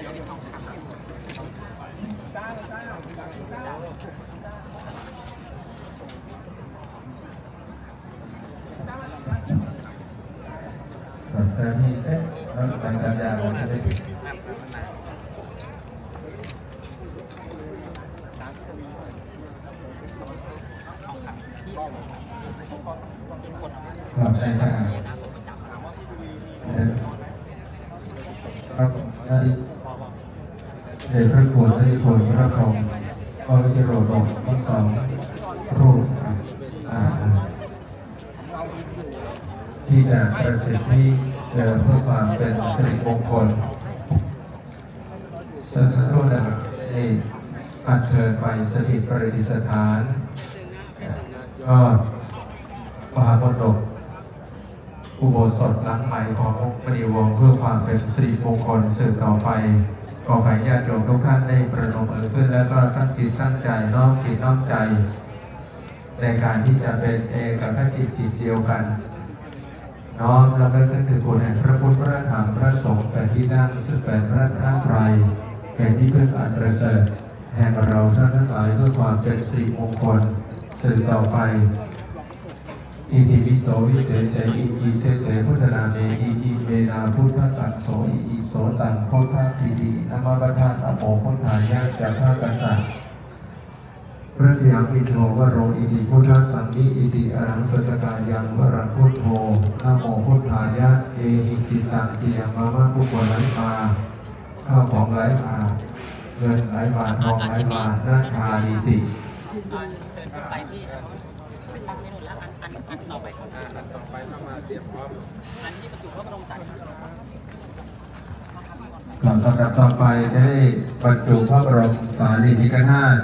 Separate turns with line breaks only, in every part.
แต่ที่เอ๊ะแล้วในสัญญาเราจะได้ครับได้ครับครับได้ เดชพระคุณที่คุณพระพรหมก็จะโรดกทั้งสองรูปครับอ่าที่จะประสิทธิเกิดเพื่อความเป็นสิริมงคลสัสโรดาได้อัญเชิญไปสถิตประดิษฐาน ก็มหามนดกอุโบสถหลังใหม่ของมณีวงเพื่อความเป็นสิริมงคลสืบต่อไป ขอให้ญาติโยมทุกท่านได้ประนมมือขึ้นแล้วก็ตั้งจิตตั้งใจน้อมจิตน้อมใจ ในการที่จะเป็นเอกกับจิตจิตเดียวกัน น้อมแล้วก็นึกถึงคุณแห่งพระพุทธพระธรรมพระสงฆ์เป็นที่นั่งซึ่งเป็นพระท่านไตรเป็นที่พึ่งอันประเสริฐแห่งเราท่านทั้งหลายเพื่อความเป็นสิริมงคลสืบต่อไป อิติปิโสวิเศษเสอิอิเสเสพุทธนาเมอิอิเมนาพุทธตัสโสอิอิโสตังพุทธปิตินามปทานอโมพุทธายะจากพระกษัตริย์พระสยามอินโทวโรอิติพุทธสังนิอิติอรังสตกายังวรังพุทโธนะโมพุทธายะเอหิติตังเตียมามะพุทโธไหลมาข้าวของไหลมาเงินไหลมาทองไหลมาราชาลิติ
อ่าเชิญขึ้นไปที่ไปตั้งให้หนุนแล้วอันอันอันต่อไปครับ
อันต่อไปเข้ามาเตรียมพร้อม
อันที่บรรจุพระบรมสารีริกธาตุ
ลำดับต่อไปได้บรรจุพระบรมสารีริกธาตุ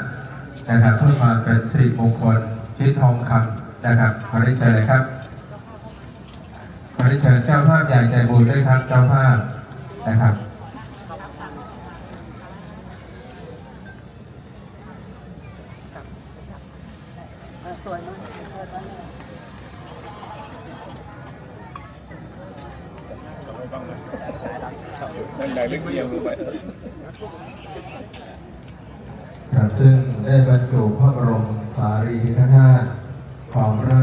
นะครับเพื่อควาเป็นสิริมงคลชิดทองคำนะครับขอได้เชิญครับขอได้เชิญเจ้าภาพใหญ่ใจบุญด้วยครับเจ้าภาพนะครับ
ดังใดเรื่องเดียวลงไป
ครับซึ่งได้บรรจุพระบรมสารีริกธาตุของพระ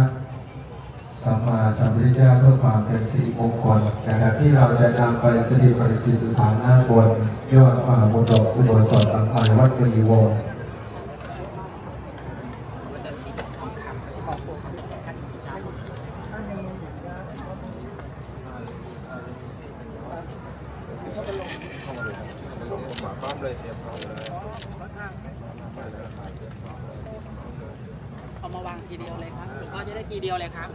สัมมาสัมพุทธเจ้าเพื่อความเป็นสิริมงคลนะครับที่เราจะนำไปสถิตประดิษฐานหน้าบนยอดมหาบุตรอุโบสถอังคารวัดปรีวงศ์
มาพร้อม เลยเตรียมพร้อมเลย
เอามาวางทีเดียวเลยครับหลวงพ่อจะได้ทีเดียวเลยครับ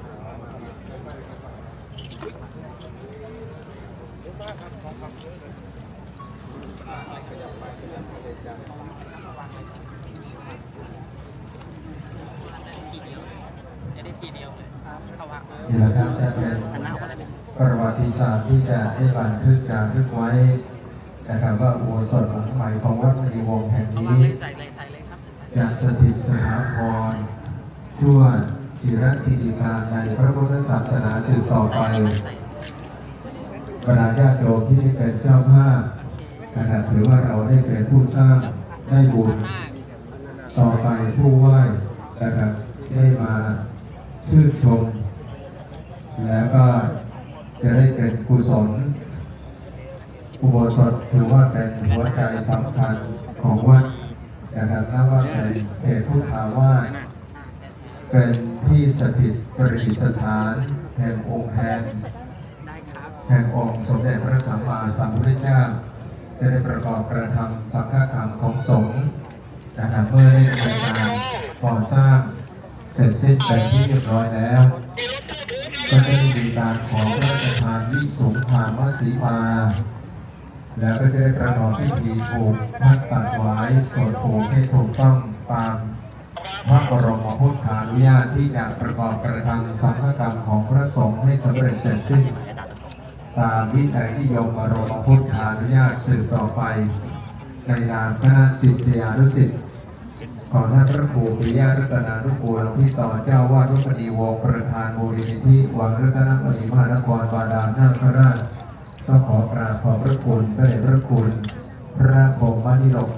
ทีเดียวเลยจะได้ทีเดียวเลยเข้าวางเลย
นี่แหละครับจะเป็น
หันหน้าออกมาเลย
ประวัติศาสตร์ที่จะให้บันทึกจารึกไว้ นะครับว่าอุโบสถหลังใหม่ของวัดมณีวงศ์แห่งนี้จะสถิตสถาพรชั่วจิรกิติการในพระพุทธศาสนาสืบต่อไป
บ
รรดาญาติโยมที่ได้เป็นเจ้าภาพนะครับถือว่าเราได้เป็นผู้สร้างได้บุญ
หน้า
ต่อไปผู้ไหว้นะครับได้มาชื่นชม แล้วก็จะได้เป็นกุศล อุโบสถถือว่าเป็นหัวใจสำคัญของวัดนะครับนับว่าเป็นเขตพุทธาวาสเป็นที่สถิตประดิษฐานแห่งองค์แห่งแห่งองค์สมเด็จพระสัมมาสัมพุทธเจ้าจะได้ประกอบกระทำสังฆกรรมของสงฆ์นะครับเมื่อได้ดำเนินการก่อสร้างเสร็จสิ้นเป็นที่เรียบร้อยแล้ว ก็จะได้มีการขอพระราชทานวิสุงทานวสีมา แล้วก็จะได้ประกอบพิธีผูกพัดตัดไว้สวดผูกให้ถูกต้องตามพระบรมพุทธานุญาตที่จะประกอบกระทำสังฆกรรมของพระสงฆ์ให้สำเร็จเสร็จสิ้นตามวินัยที่ยมบรมพุทธานุญาตสืบต่อไป ในนามคณะศิษยานุศิษย์ของท่านพระครูปิยะรัตนานุกูลหลวงพี่ต่อเจ้าวาดวัดมณีวงประธานมูลนิธิวังรัตนมณีมหานครบาดาลนาคราช ก็ขอกราบขอบพระคุณพระเดชพระคุณ พระคมนิรก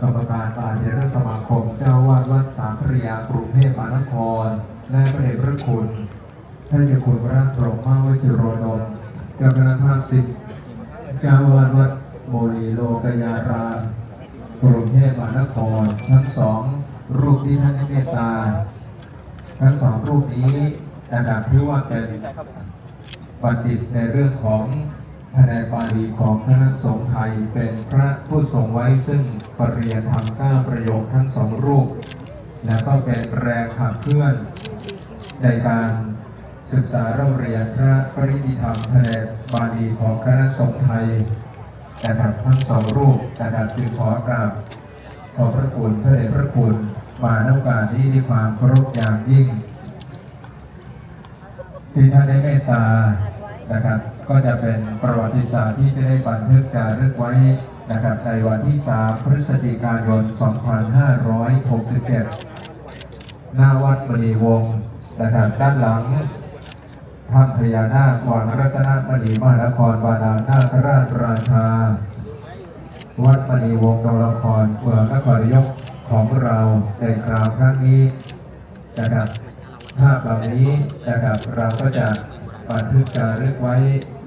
กรรมการบาเทรสมาคมเจ้าวาดวัดสามพระยากรุงเทพมหานคร และพระเดชพระคุณท่านเจ้าคุณพระพรหมวชิโรดมเจ้าคณะภาคสิทธิ์เจ้าวาดวัดโมลีโลกยารามกรุงเทพมหานครทั้งสองรูปที่ท่านได้เมตตา ทั้งสองรูปนี้นะครับที่ว่าเป็นบัณฑิตในเรื่องของ ภายในบาลีของคณะสงฆ์ไทยเป็นพระผู้ทรงไว้ซึ่งปรริยธรรมก้าประโยคทั้งสองรูป และก็เป็นแรงขับเคลื่อน ในการศึกษาเล่าเรียนพระปริยธรรมแผนกบาลีของคณะสงฆ์ไทยนะครับทั้งสองรูปนะครับจึงขอกราบขอพระคุณพระเดชพระคุณมาในโอกาสนี้ด้วยความเคารพอย่างยิ่งที่ท่านได้เมตตานะครับ ก็จะเป็นประวัติศาสตร์ที่จะได้บันทึกจารึกไว้นะครับในวันที่ 3 พฤศจิกายน 2567 หน้าวัดมณีวงศ์นะครับด้านหลังถ้ำพญานาควังรัตนมณีมหานครบาดาลนาคราชราชา วัดมณีวงศ์ดละครเมืองนครนายกของเราในคราวครั้งนี้นะครับภาพเหล่านี้นะครับเราก็จะ บันทึกจารึกไว้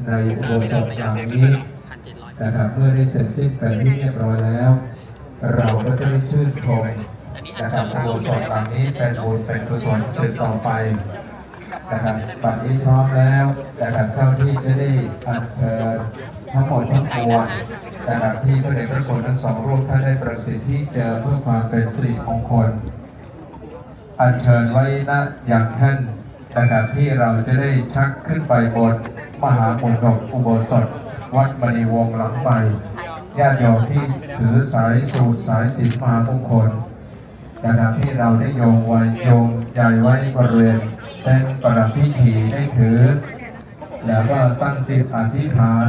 ในอุโบสถอย่างนี้
พันเจ็ดร้อย
นะครับเมื่อได้เสร็จสิ้นไปที่เรียบร้อยแล้ว เราก็จะได้ชื่นชมนะครับอุโบสถหลังนี้เป็นบุญเป็นกุศลสืบต่อไปนะครับบัดนี้พร้อมแล้วนะครับเจ้าที่จะได้อัญเชิญทั้งหมดทั้งมวลนะครับที่พระเดชพระคุณทั้งสองรูปท่านได้ประสิทธิ์ที่เจอเพื่อความเป็นสิริมงคลอัญเชิญไว้ณอย่างแท่น นะครับที่เราจะได้ชักขึ้นไปบนมหามงคลอุโบสถ วัดมณีวงหลังไปญาติโยมที่ถือสายสูตรสายสินมหามงคลนะครับที่เราได้โยงไว้โยงใหญ่ไว้บริเวณเป็นประพิธีได้ถือ แล้วก็ตั้งจิตอธิษฐาน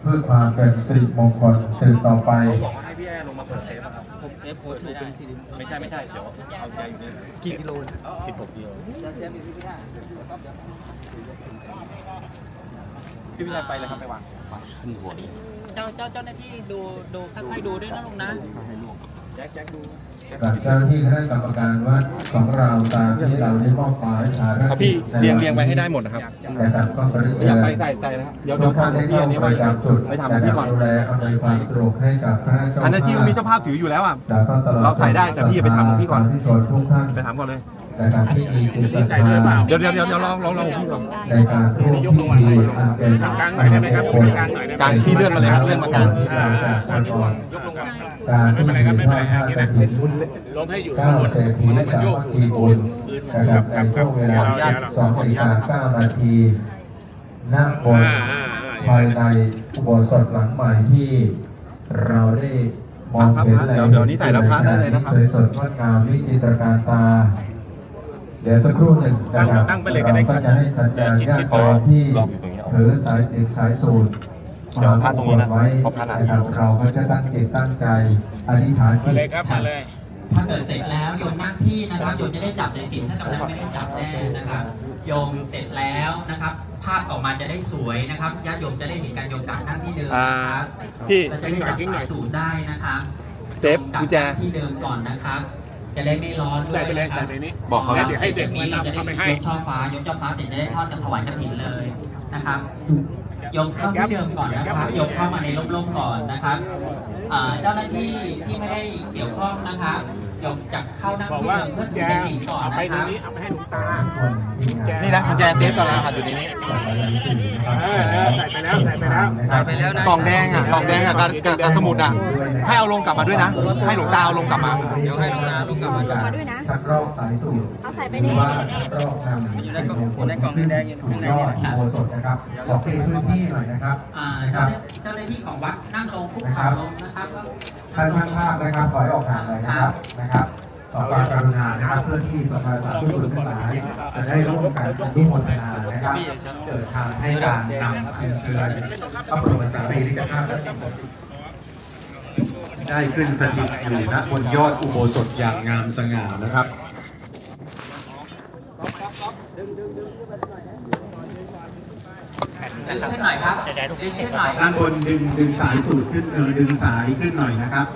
เพื่อความเป็นสิริมงคลสืบต่อไป
ดเซฟครับ
ผมเซ ฟโค้ดถือเป็นสี่
ไม่ใช่ไม่ใช่เดี๋ยวเอายาอยู่นี่กี่กิโลสิบหกกิโลพี่วิชัยไปเลยครับไปวางขึ้นหัว
เจ้าเจ้าเจ้าหน้าที่ดูดูค่อยๆดูด้วยนะลุงนะ
แจ็คแจ็คดู
กับเจ้าหน้าที่คณะกรรมการวัดของเราตามที่เราได้มอบหมายภาร
ครับ
กิ
พี่
จ
เรียงเรียงไปให้ได้หมดนะครับ
นะครับก็บริ
ไม่อยากไปใส่ใจนะครับเดี๋ยวเดี๋ยวทางพี่อันนี้
ป
ไว้
ระจำจุด
ไปทำกับพี่ก่อน
ดูแลอำนวยความสะดวกให้กับคณะเจ้าภาพ
อันนั้นพี่มีเจ้าภาพถืออยู่แล้วอะ
แล้วก็ตลอด
เราถ่ายได้แต่พี่ไปทำของพี่ก่อน
สาธุชนทุกท่าน
ไปถามก่อนเลย
นะครับที่มีจิตศรัทธา
เดี๋ยวเดี๋ยวเดี๋ยวเดี๋ยวลองลองลองพี่ก่อน
ในการร่วมพิธีอันเป็นมหามงคล
กลางพี่เลื่อนมาเลยครับเลื่อนมากลาง
ที่เราจะขอพรการที่มีทอดผ้ากฐิน
ลงให้อยู่
เก้าเศรษฐีสามัคคีบุญนะครับในช่วงเวลาสองนาฬิกาเก้านาทีณบนภายในอุโบสถหลังใหม่ที่เราได้มองเห็น
เดี๋ยวเดี๋ยวนี้ใส่แล้วพระได้เลยนะครับ
สวยสดงดงามวิจิตรการตา เดี๋ยวสักครู่หนึ่งนะครับ
ตั้งไปเลยก็ได้
เราก็จะให้สัญญาณญาติโยมที่ถือสายสิญจนสายสูตร
เดี๋ยวพระตรงนี้นะ
ไว้
เพราะพระหนัก
นะครับเราก็จะตั้งจิตตั้งใจอธิษฐานจิ
มา
ต
เลยครับ มาเลย
ถ้าเกิดเสร็จแล้วโยมนั่งที่นะครับโยมจะได้จับสายสิญจนถ้ากำลังไม่ได้จับแน่นะครับโยมเสร็จแล้วนะครับ ภาพออกมาจะได้สวยนะครับญาติโยมจะได้เห็นการโยมกลับนั่งที่เดิม
อ่า
นะครับ
พี่
เราจะได้จับสายสูตรได้นะครับ
เซฟกุญแจ
กลับที่เดิมก่อนนะครับ จะได้ไม่ร้อนด้วย
ใส่ไปเลย
นะครับ
ใส่ไปนี้
บอกเขานะ
เดี๋ยวให้เด็ก
นี้
มา
เราจะ
ทำ
ได้
เอาไปให้
ยกช่อฟ้ายกช่อฟ้าเสร็จจะได้ทอดกับถวายกระถิ่นเลยนะครับโยมเข้าที่เดิมก่อนนะครับโยมเข้ามาในร่มๆก่อนนะครับอ่าเจ้าหน้าที่ที่ไม่ได้เกี่ยวข้องนะครับ โยมจะเข้านั่ง
บอก
ที่
ว่า
เดิมเพื่อ
กุญ
ถื
แจ
อสายสิญจนก่อน
เอาไป
นะค
ตรง
รับ
นี้เอาไปให้หลวงตา
นี่นะกุญแจเซฟกับรหัสอยู่ในนี้
เออเออใส่ไปแล้วใส่ไปแล้ว
ใส่ไปแล้วนะ
กล่องแดงอะกล่องแดงอะกับกับกับสมุดอะให้เอาลงกลับมาด้วยนะ ให้หลวงตาเอาลงกลับมา
เดี๋ยวให้หลวงตาลงกลับมาก่อน
มาด้วยนะ
ชักรอกสายสูตร
เอาใส่ไป
ห
ใน
รือว่าชักรอกนำสิ่งมงคลขึ้นสู่ยอดอุโบสถนะครับขอเปลี่ยนพื้นที่หน่อยนะครับ
อ่า
นะค
เจ้า
รับ
หน้าเจ้าหน้าที่ของวัดนั่งลงคุกเข่าลงนะครับก็
ท่านช่างภาพนะครับถอยออกห่างหน่อยนะครับนะครับขอความกรุณานะครับเพื่อที่สภาสาธุชนทั้งหลายจะได้ร่วมกันอนุโมทนานะครับเกิดทางให้การนำอัญเชิญพระบรมสารีริกธาตุและสิ่งศักดิ์สิทธิ์ได้ขึ้นสถิตอยู่ณบนยอดอุโบสถอย่างงามสง่านะครับ
น
ดึงขึ้นหน่อยครับดึงขึ้นหน่อย
ด้านบนดึงดึงสายสูตรขึ้นเออดึงสายขึ้นหน่อยนะครับ